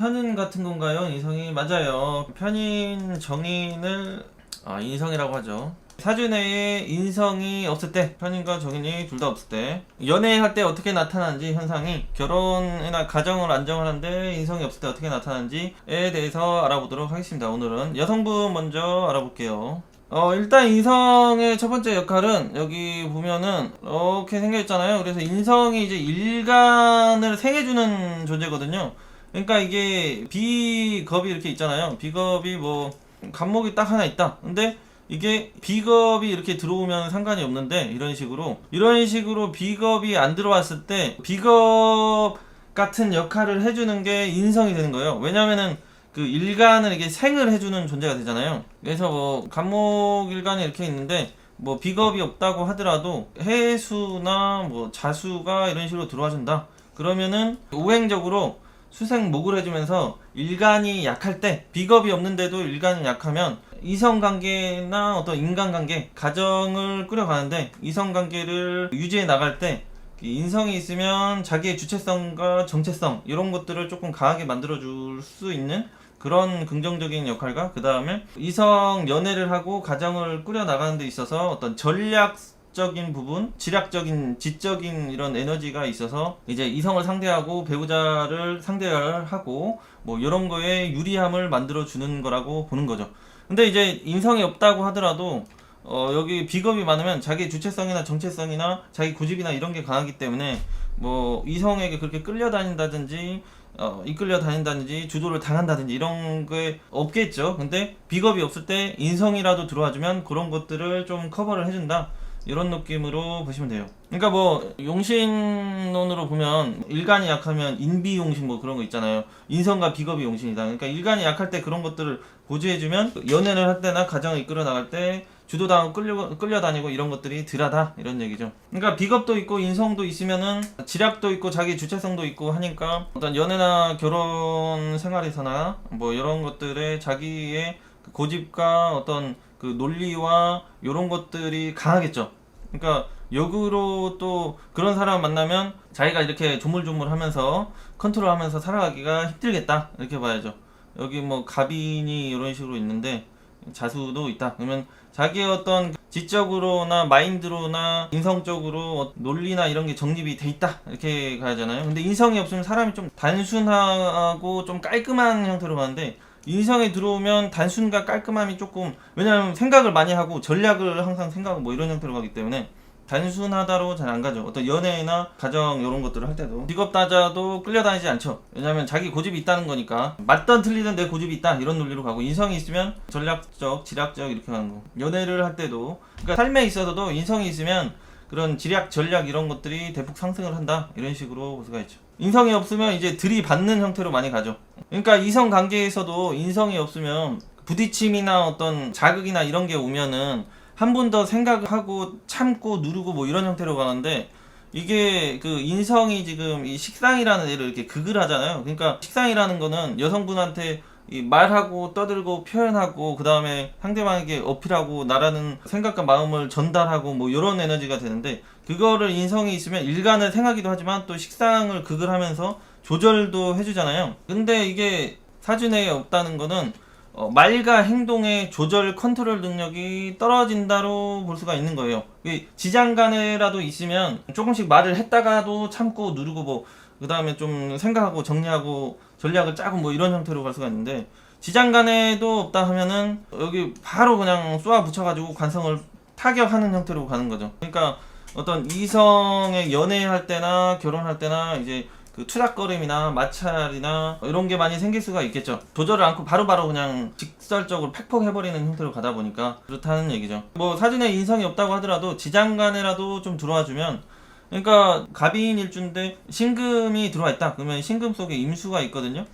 편인 같은 건가요? 인성이 맞아요. 편인 정인을 아, 인성이라고 하죠. 사주내에 인성이 없을 때, 편인과 정인이 둘 다 없을 때, 연애할 때 어떻게 나타나는지 현상이, 결혼이나 가정을 안정하는데 인성이 없을 때 어떻게 나타나는지에 대해서 알아보도록 하겠습니다. 오늘은 여성분 먼저 알아볼게요. 어, 일단 인성의 첫 번째 역할은 여기 보면은 이렇게 생겨있잖아요. 그래서 인성이 이제 일간을 생해주는 존재거든요. 그러니까 이게 비겁이 이렇게 있잖아요. 비겁이 뭐 간목이 딱 하나 있다. 근데 이게 비겁이 이렇게 들어오면 상관이 없는데 이런 식으로 이런 식으로 비겁이 안 들어왔을 때 비겁 같은 역할을 해주는 게 인성이 되는 거예요. 왜냐면은 그 일간을 이게 생을 해주는 존재가 되잖아요. 그래서 뭐 간목 일간이 이렇게 있는데 뭐 비겁이 없다고 하더라도 해수나 뭐 자수가 이런 식으로 들어와준다. 그러면은 우행적으로 수생 목을 해주면서 일간이 약할 때 비겁이 없는데도 일간이 약하면 이성관계나 어떤 인간관계 가정을 꾸려가는데 이성관계를 유지해 나갈 때 인성이 있으면 자기의 주체성과 정체성 이런 것들을 조금 강하게 만들어 줄 수 있는 그런 긍정적인 역할과 그 다음에 이성 연애를 하고 가정을 꾸려 나가는 데 있어서 어떤 전략 적인 부분, 지략적인, 지적인 이런 에너지가 있어서 이제 이성을 상대하고 배우자를 상대하고 뭐 이런 거에 유리함을 만들어 주는 거라고 보는 거죠. 근데 이제 인성이 없다고 하더라도 어, 여기 비겁이 많으면 자기 주체성이나 정체성이나 자기 고집이나 이런 게 강하기 때문에 뭐 이성에게 그렇게 끌려다닌다든지 어, 이끌려 다닌다든지 주도를 당한다든지 이런 게 없겠죠. 근데 비겁이 없을 때 인성이라도 들어와주면 그런 것들을 좀 커버를 해준다. 이런 느낌으로 보시면 돼요. 그러니까 뭐 용신론으로 보면 일간이 약하면 인비 용신 뭐 그런 거 있잖아요. 인성과 비겁이 용신이다. 그러니까 일간이 약할 때 그런 것들을 보조해주면 연애를 할 때나 가정을 이끌어 나갈 때 주도당하고 끌려, 끌려다니고 이런 것들이 덜하다 이런 얘기죠. 그러니까 비겁도 있고 인성도 있으면은 지략도 있고 자기 주체성도 있고 하니까 어떤 연애나 결혼 생활에서나 뭐 이런 것들에 자기의 그 고집과 어떤 그 논리와 이런 것들이 강하겠죠. 그러니까 역으로 또 그런 사람 만나면 자기가 이렇게 조물조물하면서 컨트롤하면서 살아가기가 힘들겠다 이렇게 봐야죠. 여기 뭐 갑인이 이런 식으로 있는데 자수도 있다. 그러면 자기의 어떤 지적으로나 마인드로나 인성적으로 논리나 이런 게 정립이 돼 있다 이렇게 가야잖아요. 근데 인성이 없으면 사람이 좀 단순하고 좀 깔끔한 형태로 가는데 인성에 들어오면 단순과 깔끔함이 조금 왜냐하면 생각을 많이 하고 전략을 항상 생각하고 뭐 이런 형태로 가기 때문에 단순하다로 잘 안 가죠. 어떤 연애나 가정 이런 것들을 할 때도 직업 따자도 끌려다니지 않죠. 왜냐하면 자기 고집이 있다는 거니까 맞던 틀리던 내 고집이 있다 이런 논리로 가고 인성이 있으면 전략적, 지략적 이렇게 가는 거. 연애를 할 때도 그러니까 삶에 있어서도 인성이 있으면 그런 지략, 전략 이런 것들이 대폭 상승을 한다 이런 식으로 볼 수가 있죠. 인성이 없으면 이제 들이받는 형태로 많이 가죠. 그러니까 이성 관계에서도 인성이 없으면 부딪힘이나 어떤 자극이나 이런 게 오면은 한 번 더 생각하고 참고 누르고 뭐 이런 형태로 가는데 이게 그 인성이 지금 이 식상이라는 애를 이렇게 극을 하잖아요. 그러니까 식상이라는 거는 여성분한테 이 말하고 떠들고 표현하고 그 다음에 상대방에게 어필하고 나라는 생각과 마음을 전달하고 뭐 이런 에너지가 되는데 그거를 인성이 있으면 일간을 생하기도 하지만 또 식상을 극을 하면서 조절도 해주잖아요. 근데 이게 사주내에 없다는 거는 어, 말과 행동의 조절 컨트롤 능력이 떨어진다로 볼 수가 있는 거예요. 이 지장간에라도 있으면 조금씩 말을 했다가도 참고 누르고 뭐 그 다음에 좀 생각하고 정리하고 전략을 짜고 뭐 이런 형태로 갈 수가 있는데 지장간에도 없다 하면은 여기 바로 그냥 쏘아 붙여가지고 관성을 타격하는 형태로 가는 거죠. 그러니까 어떤 이성의 연애할 때나 결혼할 때나 이제 그 투닥거림이나 마찰이나 이런 게 많이 생길 수가 있겠죠. 조절을 않고 바로바로 그냥 직설적으로 팩폭 해버리는 형태로 가다 보니까 그렇다는 얘기죠. 뭐 사진에 인성이 없다고 하더라도 지장간에라도 좀 들어와 주면 그러니까 갑인 일주인데 신금이 들어와 있다. 그러면 신금 속에 임수가 있거든요.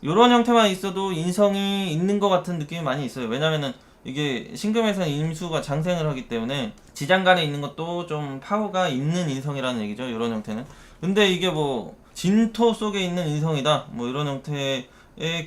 이런 형태만 있어도 인성이 있는 것 같은 느낌이 많이 있어요. 왜냐면은 이게 신금에서는 임수가 장생을 하기 때문에 지장간에 있는 것도 좀 파워가 있는 인성이라는 얘기죠. 이런 형태는. 근데 이게 뭐 진토 속에 있는 인성이다. 뭐 이런 형태의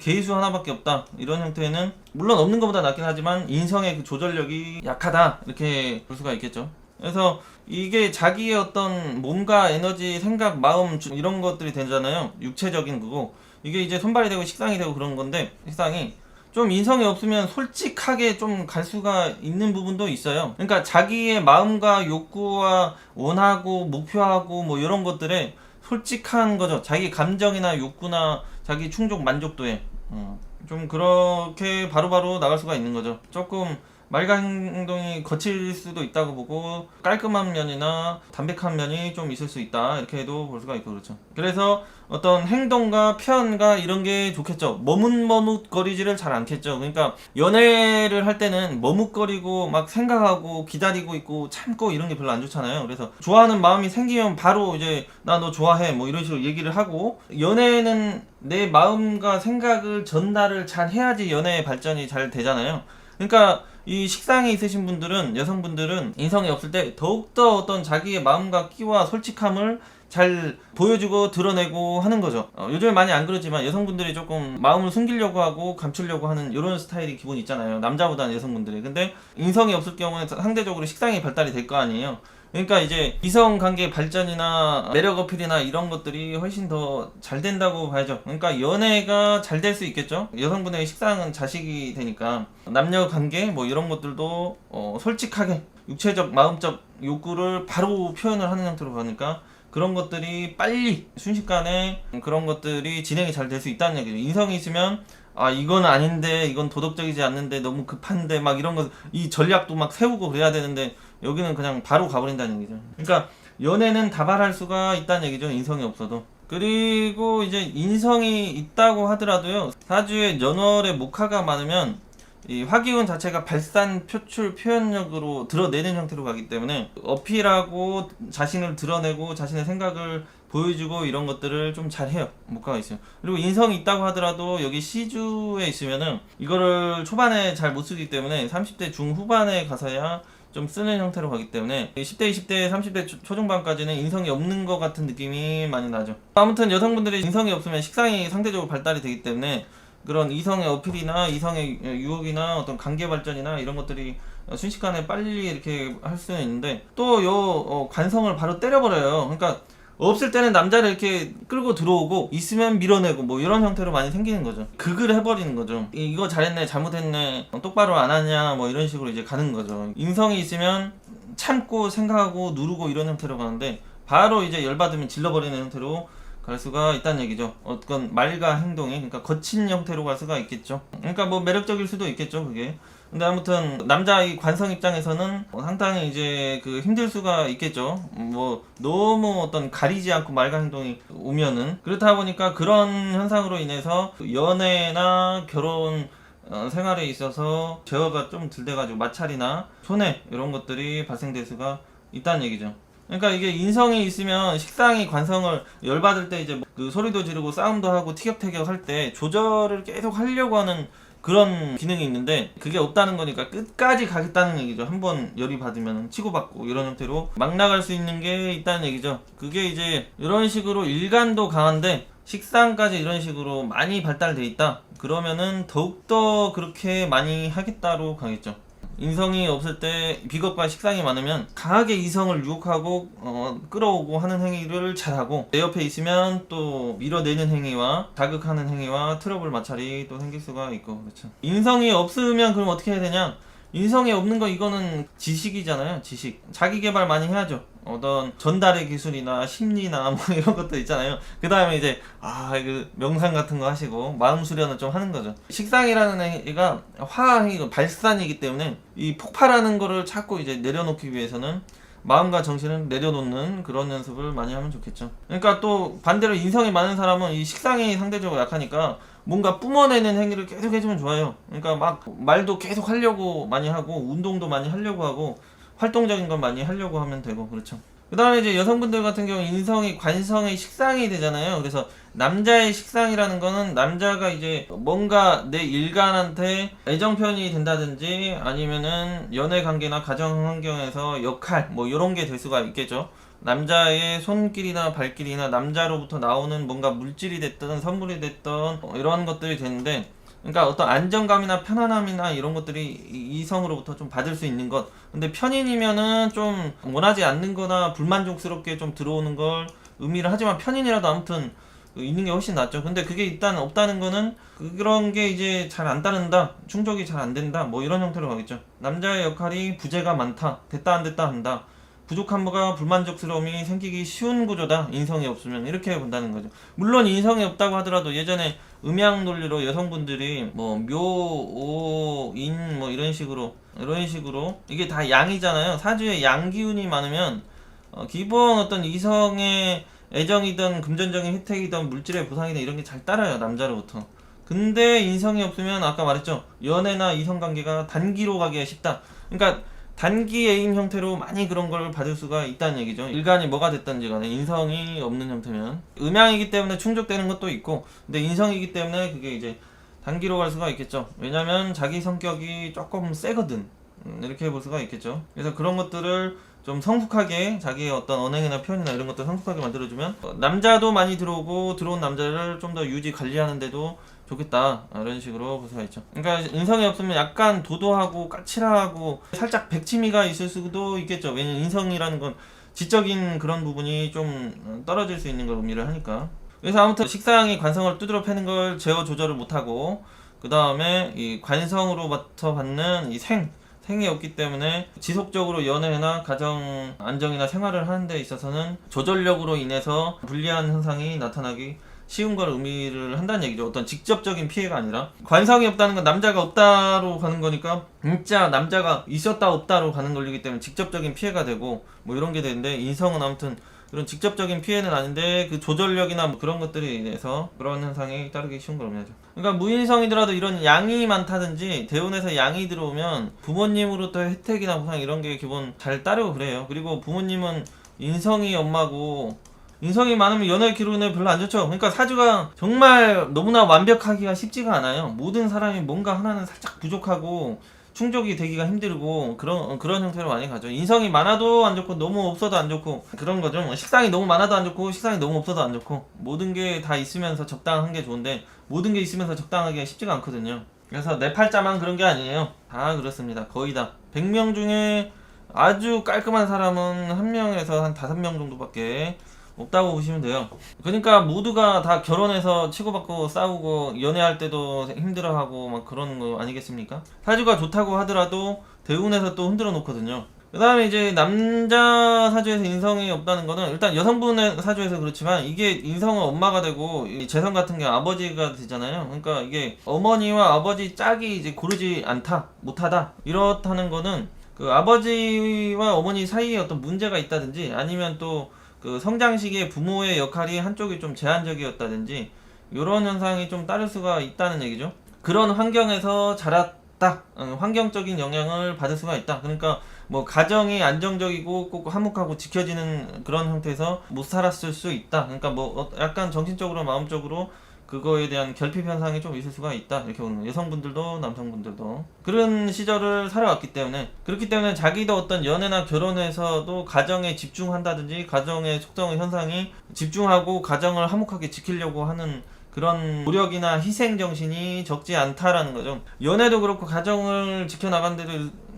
개수 하나밖에 없다. 이런 형태는 물론 없는 것보다 낫긴 하지만 인성의 그 조절력이 약하다. 이렇게 볼 수가 있겠죠. 그래서 이게 자기의 어떤 몸과 에너지, 생각, 마음 주- 이런 것들이 되잖아요. 육체적인 그거. 이게 이제 손발이 되고 식상이 되고 그런 건데 식상이 좀 인성이 없으면 솔직하게 좀 갈 수가 있는 부분도 있어요. 그러니까 자기의 마음과 욕구와 원하고 목표하고 뭐 이런 것들에 솔직한 거죠. 자기 감정이나 욕구나 자기 충족 만족도에 어, 좀 그렇게 바로바로 나갈 수가 있는 거죠. 조금 말과 행동이 거칠 수도 있다고 보고 깔끔한 면이나 담백한 면이 좀 있을 수 있다 이렇게 해도 볼 수가 있고 그렇죠. 그래서 어떤 행동과 표현과 이런 게 좋겠죠. 머뭇머뭇거리지를 잘 않겠죠. 그러니까 연애를 할 때는 머뭇거리고 막 생각하고 기다리고 있고 참고 이런 게 별로 안 좋잖아요. 그래서 좋아하는 마음이 생기면 바로 이제 나 너 좋아해 뭐 이런 식으로 얘기를 하고 연애는 내 마음과 생각을 전달을 잘 해야지 연애의 발전이 잘 되잖아요. 그러니까 이 식상이 있으신 분들은 여성분들은 인성이 없을 때 더욱더 어떤 자기의 마음과 끼와 솔직함을 잘 보여주고 드러내고 하는 거죠. 어, 요즘에 많이 안 그러지만 여성분들이 조금 마음을 숨기려고 하고 감추려고 하는 이런 스타일이 기본 있잖아요. 남자보다는 여성분들이. 근데 인성이 없을 경우에 상대적으로 식상이 발달이 될 거 아니에요. 그러니까 이제 이성 관계 발전이나 매력 어필이나 이런 것들이 훨씬 더 잘 된다고 봐야죠. 그러니까 연애가 잘 될 수 있겠죠. 여성분의 식상은 자식이 되니까 남녀 관계 뭐 이런 것들도 어, 솔직하게 육체적 마음적 욕구를 바로 표현을 하는 형태로 가니까 그런 것들이 빨리 순식간에 그런 것들이 진행이 잘 될 수 있다는 얘기죠. 인성이 있으면 아 이건 아닌데 이건 도덕적이지 않는데 너무 급한데 막 이런 거 이 전략도 막 세우고 그래야 되는데 여기는 그냥 바로 가버린다는 얘기죠. 그러니까 연애는 다발할 수가 있다는 얘기죠. 인성이 없어도. 그리고 이제 인성이 있다고 하더라도요. 사주에 연월에 목화가 많으면 이 화기운 자체가 발산, 표출, 표현력으로 드러내는 형태로 가기 때문에 어필하고 자신을 드러내고 자신의 생각을 보여주고 이런 것들을 좀 잘해요. 목화가 있어요. 그리고 인성이 있다고 하더라도 여기 시주에 있으면은 이거를 초반에 잘 못 쓰기 때문에 30대 중후반에 가서야 좀 쓰는 형태로 가기 때문에 10대, 20대, 30대 초- 초중반까지는 인성이 없는 것 같은 느낌이 많이 나죠. 아무튼 여성분들이 인성이 없으면 식상이 상대적으로 발달이 되기 때문에 그런 이성의 어필이나 이성의 유혹이나 어떤 관계 발전이나 이런 것들이 순식간에 빨리 이렇게 할 수는 있는데 또 요 관성을 바로 때려버려요. 그러니까 없을 때는 남자를 이렇게 끌고 들어오고 있으면 밀어내고 뭐 이런 형태로 많이 생기는 거죠. 극을 해버리는 거죠. 이- 이거 잘했네, 잘못했네, 어, 똑바로 안 하냐 뭐 이런 식으로 이제 가는 거죠. 인성이 있으면 참고 생각하고 누르고 이런 형태로 가는데 바로 이제 열받으면 질러버리는 형태로 갈 수가 있다는 얘기죠. 어떤 말과 행동이 그러니까 거친 형태로 갈 수가 있겠죠. 그러니까 뭐 매력적일 수도 있겠죠, 그게. 근데 아무튼 남자 이 관성 입장에서는 상당히 이제 그 힘들 수가 있겠죠. 뭐 너무 어떤 가리지 않고 말과 행동이 오면은 그렇다 보니까 그런 현상으로 인해서 연애나 결혼 어, 생활에 있어서 제어가 좀 덜 돼가지고 마찰이나 손해 이런 것들이 발생될 수가 있다는 얘기죠. 그러니까 이게 인성이 있으면 식상이 관성을 열받을 때 이제 그 소리도 지르고 싸움도 하고 티격태격 할 때 조절을 계속 하려고 하는 그런 기능이 있는데 그게 없다는 거니까 끝까지 가겠다는 얘기죠. 한번 열이 받으면 치고받고 이런 형태로 막 나갈 수 있는 게 있다는 얘기죠. 그게 이제 이런 식으로 일관도 강한데 식상까지 이런 식으로 많이 발달돼 있다. 그러면은 더욱더 그렇게 많이 하겠다로 가겠죠. 인성이 없을 때 비겁과 식상이 많으면 강하게 이성을 유혹하고 어, 끌어오고 하는 행위를 잘하고 내 옆에 있으면 또 밀어내는 행위와 자극하는 행위와 트러블 마찰이 또 생길 수가 있고 그렇죠. 인성이 없으면 그럼 어떻게 해야 되냐? 인성이 없는 거 이거는 지식이잖아요. 지식. 자기 개발 많이 해야죠. 어떤 전달의 기술이나 심리나 뭐 이런 것도 있잖아요. 그 다음에 이제 아 이거 명상 같은 거 하시고 마음 수련을 좀 하는 거죠. 식상이라는 행위가 화학이고 발산이기 때문에 이 폭발하는 거를 자꾸 이제 내려놓기 위해서는 마음과 정신을 내려놓는 그런 연습을 많이 하면 좋겠죠. 그러니까 또 반대로 인성이 많은 사람은 이 식상이 상대적으로 약하니까 뭔가 뿜어내는 행위를 계속 해주면 좋아요. 그러니까 막 말도 계속 하려고 많이 하고 운동도 많이 하려고 하고 활동적인 건 많이 하려고 하면 되고 그렇죠. 그 다음에 이제 여성분들 같은 경우 인성이 관성의 식상이 되잖아요. 그래서 남자의 식상이라는 거는 남자가 이제 뭔가 내 일간한테 애정 표현이 된다든지 아니면은 연애 관계나 가정 환경에서 역할 뭐 이런 게 될 수가 있겠죠. 남자의 손길이나 발길이나 남자로부터 나오는 뭔가 물질이 됐든 선물이 됐든 어, 이런 것들이 되는데 그러니까 어떤 안정감이나 편안함이나 이런 것들이 이- 이성으로부터 좀 받을 수 있는 것. 근데 편인이면은 좀 원하지 않는 거나 불만족스럽게 좀 들어오는 걸 의미를 하지만 편인이라도 아무튼 그 있는 게 훨씬 낫죠. 근데 그게 일단 없다는 거는 그런 게 이제 잘 안 따른다. 충족이 잘 안 된다. 뭐 이런 형태로 가겠죠. 남자의 역할이 부재가 많다. 됐다 안 됐다 한다. 부족함과 불만족스러움이 생기기 쉬운 구조다. 인성이 없으면 이렇게 본다는 거죠. 물론 인성이 없다고 하더라도 예전에 음양 논리로 여성분들이 뭐 묘, 오, 인 뭐 이런 식으로 이런 식으로 이게 다 양이잖아요. 사주에 양 기운이 많으면 어, 기본 어떤 이성의 애정이든 금전적인 혜택이든 물질의 보상이든 이런 게 잘 따라요 남자로부터. 근데 인성이 없으면 아까 말했죠 연애나 이성 관계가 단기로 가기가 쉽다. 그러니까 단기 애인 형태로 많이 그런 걸 받을 수가 있다는 얘기죠. 일간이 뭐가 됐든지 간에 인성이 없는 형태면 음양이기 때문에 충족되는 것도 있고 근데 인성이기 때문에 그게 이제 단기로 갈 수가 있겠죠. 왜냐면 자기 성격이 조금 세거든. 음, 이렇게 볼 수가 있겠죠. 그래서 그런 것들을 좀 성숙하게 자기의 어떤 언행이나 표현이나 이런 것들 성숙하게 만들어주면 어, 남자도 많이 들어오고 들어온 남자를 좀 더 유지 관리하는데도 좋겠다 아, 이런 식으로 볼 수가 있죠. 그러니까 인성이 없으면 약간 도도하고 까칠하고 살짝 백치미가 있을 수도 있겠죠. 왜냐면 인성이라는 건 지적인 그런 부분이 좀 어, 떨어질 수 있는 걸 의미를 하니까. 그래서 아무튼 식상이 관성을 두드러 패는 걸 제어 조절을 못하고 그 다음에 이 관성으로부터 받는 이 생, 생이 없기 때문에 지속적으로 연애나 가정 안정이나 생활을 하는 데 있어서는 조절력으로 인해서 불리한 현상이 나타나기 쉬운 걸 의미를 한다는 얘기죠. 어떤 직접적인 피해가 아니라 관성이 없다는 건 남자가 없다로 가는 거니까 진짜 남자가 있었다 없다로 가는 걸리기 때문에 직접적인 피해가 되고 뭐 이런 게 되는데 인성은 아무튼 그런 직접적인 피해는 아닌데 그 조절력이나 뭐 그런 것들에 인해서 그런 현상이 따르기 쉬운 걸 의미하죠. 그러니까 무인성이더라도 이런 양이 많다든지 대운에서 양이 들어오면 부모님으로부터 혜택이나 보상 이런 게 기본 잘 따르고 그래요. 그리고 부모님은 인성이 엄마고 인성이 많으면 연애 기운에 별로 안 좋죠. 그러니까 사주가 정말 너무나 완벽하기가 쉽지가 않아요. 모든 사람이 뭔가 하나는 살짝 부족하고 충족이 되기가 힘들고 그런 그런 형태로 많이 가죠. 인성이 많아도 안 좋고 너무 없어도 안 좋고 그런 거죠. 뭐 식상이 너무 많아도 안 좋고 식상이 너무 없어도 안 좋고 모든 게 다 있으면서 적당한 게 좋은데 모든 게 있으면서 적당하기가 쉽지가 않거든요. 그래서 내 팔자만 그런 게 아니에요. 다 그렇습니다. 거의 다. 100명 중에 아주 깔끔한 사람은 한 명에서 한 다섯 명 정도밖에 없다고 보시면 돼요. 그러니까 모두가 다 결혼해서 치고받고 싸우고 연애할 때도 힘들어하고 막 그러는 거 아니겠습니까? 사주가 좋다고 하더라도 대운에서 또 흔들어 놓거든요. 그 다음에 이제 남자 사주에서 인성이 없다는 거는 일단 여성분의 사주에서 그렇지만 이게 인성은 엄마가 되고 이 재성 같은 게 아버지가 되잖아요. 그러니까 이게 어머니와 아버지 짝이 이제 고르지 않다, 못하다 이렇다는 거는 그 아버지와 어머니 사이에 어떤 문제가 있다든지 아니면 또 그 성장 시기에 부모의 역할이 한쪽이 좀 제한적이었다든지 이런 현상이 좀 따를 수가 있다는 얘기죠. 그런 환경에서 자랐다. 어, 환경적인 영향을 받을 수가 있다. 그러니까 뭐 가정이 안정적이고 꼭 화목하고 지켜지는 그런 형태에서 못 살았을 수 있다. 그러니까 뭐 어- 약간 정신적으로 마음적으로 그거에 대한 결핍 현상이 좀 있을 수가 있다 이렇게 보는 거예요. 여성분들도 남성분들도 그런 시절을 살아왔기 때문에 그렇기 때문에 자기도 어떤 연애나 결혼에서도 가정에 집중한다든지 가정의 속성 현상이 집중하고 가정을 화목하게 지키려고 하는 그런 노력이나 희생 정신이 적지 않다라는 거죠. 연애도 그렇고 가정을 지켜나간데도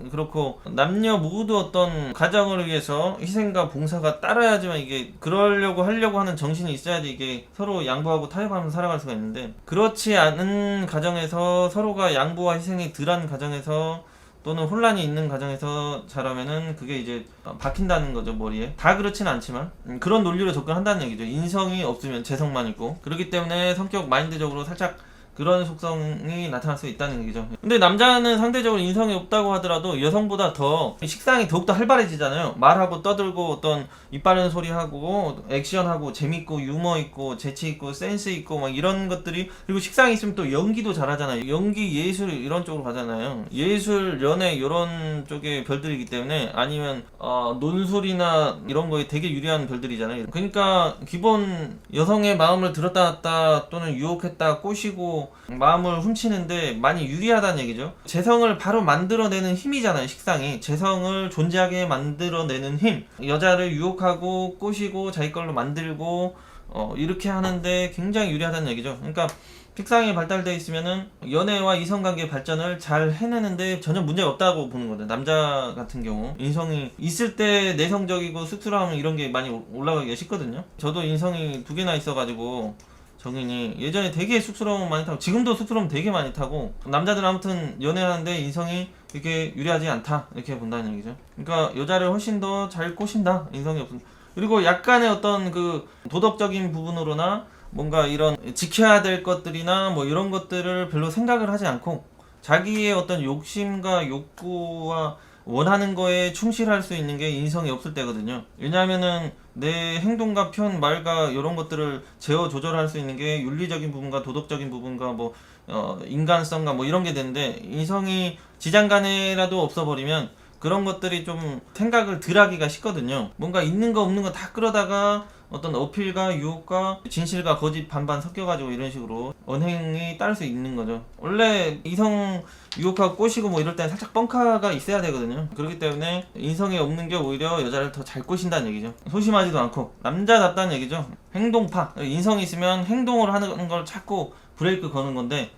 그렇고 남녀 모두 어떤 가정을 위해서 희생과 봉사가 따라야지만 이게 그러려고 하려고 하는 정신이 있어야지 이게 서로 양보하고 타협하면서 살아갈 수가 있는데 그렇지 않은 가정에서 서로가 양보와 희생이 덜한 가정에서 또는 혼란이 있는 가정에서 자라면은 그게 이제 박힌다는 거죠 머리에. 다 그렇진 않지만. 음, 그런 논리로 접근한다는 얘기죠. 인성이 없으면 재성만 있고. 그렇기 때문에 성격 마인드적으로 살짝 그런 속성이 나타날 수 있다는 얘기죠. 근데 남자는 상대적으로 인성이 없다고 하더라도 여성보다 더 식상이 더욱더 활발해지잖아요. 말하고 떠들고 어떤 이빠른 소리하고 액션하고 재밌고 유머 있고 재치 있고 센스 있고 막 이런 것들이 그리고 식상이 있으면 또 연기도 잘하잖아요. 연기 예술 이런 쪽으로 가잖아요. 예술 연애 이런 쪽의 별들이기 때문에 아니면 어, 논술이나 이런 거에 되게 유리한 별들이잖아요. 그러니까 기본 여성의 마음을 들었다 놨다 또는 유혹했다 꼬시고 마음을 훔치는데 많이 유리하다는 얘기죠. 재성을 바로 만들어내는 힘이잖아요. 식상이 재성을 존재하게 만들어내는 힘. 여자를 유혹하고 꼬시고 자기 걸로 만들고 어, 이렇게 하는데 굉장히 유리하다는 얘기죠. 그러니까 식상이 발달돼 있으면은 연애와 이성관계 발전을 잘 해내는데 전혀 문제가 없다고 보는 거죠. 남자 같은 경우 인성이 있을 때 내성적이고 쑥스러움 이런 게 많이 올라가기가 쉽거든요. 저도 인성이 두 개나 있어가지고 정인이 예전에 되게 쑥스러움 많이 타고 지금도 쑥스러움 되게 많이 타고 남자들 아무튼 연애하는데 인성이 이렇게 유리하지 않다 이렇게 본다는 얘기죠. 그러니까 여자를 훨씬 더 잘 꼬신다 인성이 없음. 그리고 약간의 어떤 그 도덕적인 부분으로나 뭔가 이런 지켜야 될 것들이나 뭐 이런 것들을 별로 생각을 하지 않고 자기의 어떤 욕심과 욕구와 원하는 거에 충실할 수 있는 게 인성이 없을 때거든요. 왜냐하면은 내 행동과 편, 말과 이런 것들을 제어 조절할 수 있는 게 윤리적인 부분과 도덕적인 부분과 뭐 어, 인간성과 뭐 이런 게 되는데 인성이 지장간에라도 없어버리면 그런 것들이 좀 생각을 덜 하기가 쉽거든요. 뭔가 있는 거 없는 거 다 끌어다가 어떤 어필과 유혹과 진실과 거짓 반반 섞여가지고 이런 식으로 언행이 따를 수 있는 거죠. 원래 이성 유혹하고 꼬시고 뭐 이럴 때는 살짝 뻥카가 있어야 되거든요. 그렇기 때문에 인성이 없는 게 오히려 여자를 더 잘 꼬신다는 얘기죠. 소심하지도 않고 남자답다는 얘기죠. 행동파. 인성이 있으면 행동을 하는 걸 찾고 브레이크 거는 건데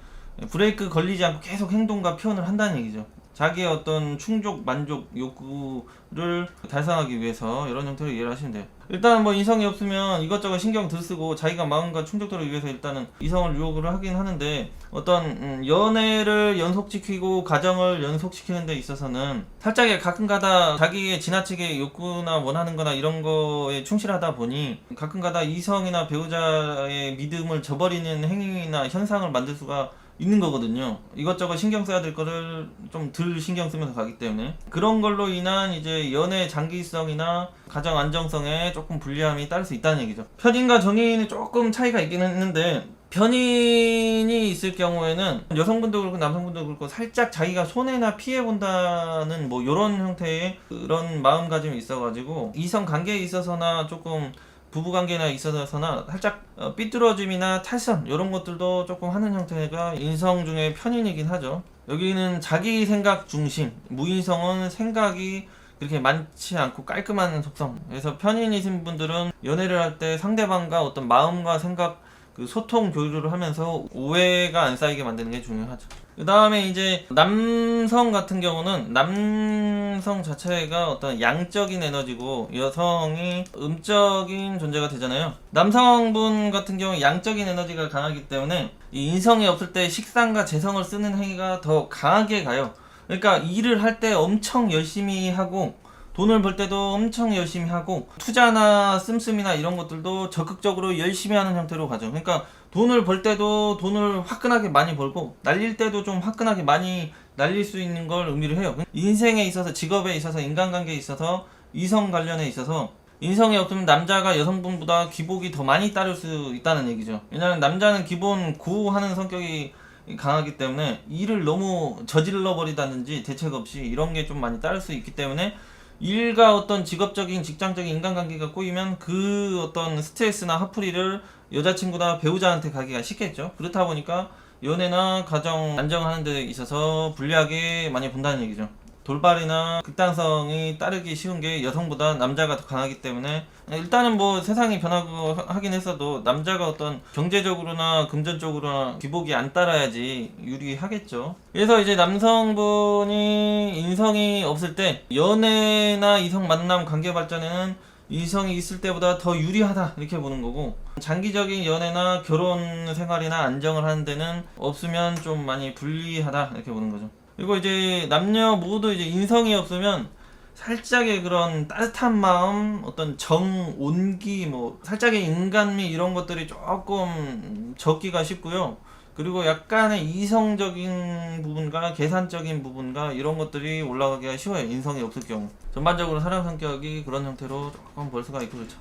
브레이크 걸리지 않고 계속 행동과 표현을 한다는 얘기죠. 자기의 어떤 충족, 만족, 욕구를 달성하기 위해서 이런 형태로 이해를 하시면 돼요. 일단 뭐 이성이 없으면 이것저것 신경 들 쓰고 자기가 마음과 충족도를 위해서 일단은 이성을 유혹을 하긴 하는데 어떤 음, 연애를 연속시키고 가정을 연속시키는 데 있어서는 살짝의 가끔가다 자기의 지나치게 욕구나 원하는 거나 이런 거에 충실하다 보니 가끔가다 이성이나 배우자의 믿음을 저버리는 행위나 현상을 만들 수가 있는 거거든요. 이것저것 신경 써야 될 거를 좀 덜 신경 쓰면서 가기 때문에 그런 걸로 인한 이제 연애 장기성이나 가정 안정성에 조금 불리함이 따를 수 있다는 얘기죠. 편인과 정인이 조금 차이가 있긴 했는데 편인이 있을 경우에는 여성분도 그렇고 남성분도 그렇고 살짝 자기가 손해나 피해 본다는 뭐 이런 형태의 그런 마음가짐이 있어가지고 이성 관계에 있어서나 조금 부부관계나 있어서나 살짝 어, 삐뚤어짐이나 탈선 이런 것들도 조금 하는 형태가 인성 중에 편인이긴 하죠. 여기는 자기 생각 중심, 무인성은 생각이 그렇게 많지 않고 깔끔한 속성. 그래서 편인이신 분들은 연애를 할 때 상대방과 어떤 마음과 생각 그 소통 교류를 하면서 오해가 안 쌓이게 만드는 게 중요하죠. 그 다음에 이제 남성 같은 경우는 남성 자체가 어떤 양적인 에너지고 여성이 음적인 존재가 되잖아요. 남성분 같은 경우 양적인 에너지가 강하기 때문에 이 인성이 없을 때 식상과 재성을 쓰는 행위가 더 강하게 가요. 그러니까 일을 할 때 엄청 열심히 하고 돈을 벌 때도 엄청 열심히 하고 투자나 씀씀이나 이런 것들도 적극적으로 열심히 하는 형태로 가죠. 그러니까 돈을 벌 때도 돈을 화끈하게 많이 벌고 날릴 때도 좀 화끈하게 많이 날릴 수 있는 걸 의미를 해요. 인생에 있어서 직업에 있어서 인간관계에 있어서 이성 관련에 있어서 인성이 없으면 남자가 여성분보다 기복이 더 많이 따를 수 있다는 얘기죠. 왜냐하면 남자는 기본 구하는 성격이 강하기 때문에 일을 너무 저질러 버리다든지 대책 없이 이런 게 좀 많이 따를 수 있기 때문에 일과 어떤 직업적인 직장적인 인간관계가 꼬이면 그 어떤 스트레스나 화풀이를 여자친구나 배우자한테 가기가 쉽겠죠. 그렇다 보니까 연애나 가정 안정하는 데 있어서 불리하게 많이 본다는 얘기죠. 돌발이나 극단성이 따르기 쉬운 게 여성보다 남자가 더 강하기 때문에 일단은 뭐 세상이 변하고 하- 하긴 했어도 남자가 어떤 경제적으로나 금전적으로나 기복이 안 따라야지 유리하겠죠. 그래서 이제 남성분이 인성이 없을 때 연애나 이성 만남 관계 발전에는 이성이 있을 때보다 더 유리하다 이렇게 보는 거고 장기적인 연애나 결혼 생활이나 안정을 하는 데는 없으면 좀 많이 불리하다 이렇게 보는 거죠. 그리고 이제 남녀 모두 이제 인성이 없으면 살짝의 그런 따뜻한 마음, 어떤 정, 온기, 뭐 살짝의 인간미 이런 것들이 조금 적기가 쉽고요. 그리고 약간의 이성적인 부분과 계산적인 부분과 이런 것들이 올라가기가 쉬워요. 인성이 없을 경우. 전반적으로 사람 성격이 그런 형태로 조금 볼 수가 있고 그렇죠.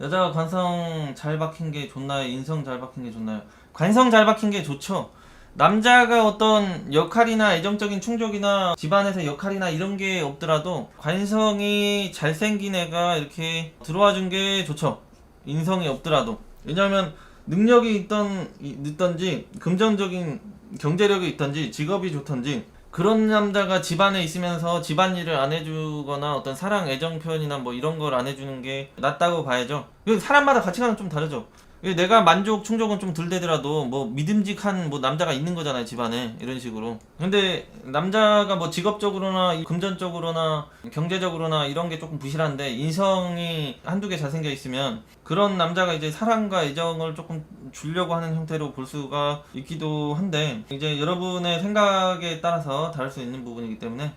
여자가 관성 잘 박힌 게 좋나요? 인성 잘 박힌 게 좋나요? 관성 잘 박힌 게 좋죠. 남자가 어떤 역할이나 애정적인 충족이나 집안에서 역할이나 이런 게 없더라도 관성이 잘생긴 애가 이렇게 들어와 준 게 좋죠. 인성이 없더라도. 왜냐면 능력이 있던 이- 있던지 금전적인 경제력이 있던지 직업이 좋던지 그런 남자가 집안에 있으면서 집안일을 안 해주거나 어떤 사랑 애정 표현이나 뭐 이런 걸 안 해주는 게 낫다고 봐야죠. 이거 사람마다 가치관은 좀 다르죠. 이게 내가 만족 충족은 좀 덜 되더라도 뭐 믿음직한 뭐 남자가 있는 거잖아요 집안에 이런 식으로. 근데 남자가 뭐 직업적으로나 이 금전적으로나 경제적으로나 이런 게 조금 부실한데 인성이 한두 개 잘생겨 있으면 그런 남자가 이제 사랑과 애정을 조금 주려고 하는 형태로 볼 수가 있기도 한데 이제 여러분의 생각에 따라서 다를 수 있는 부분이기 때문에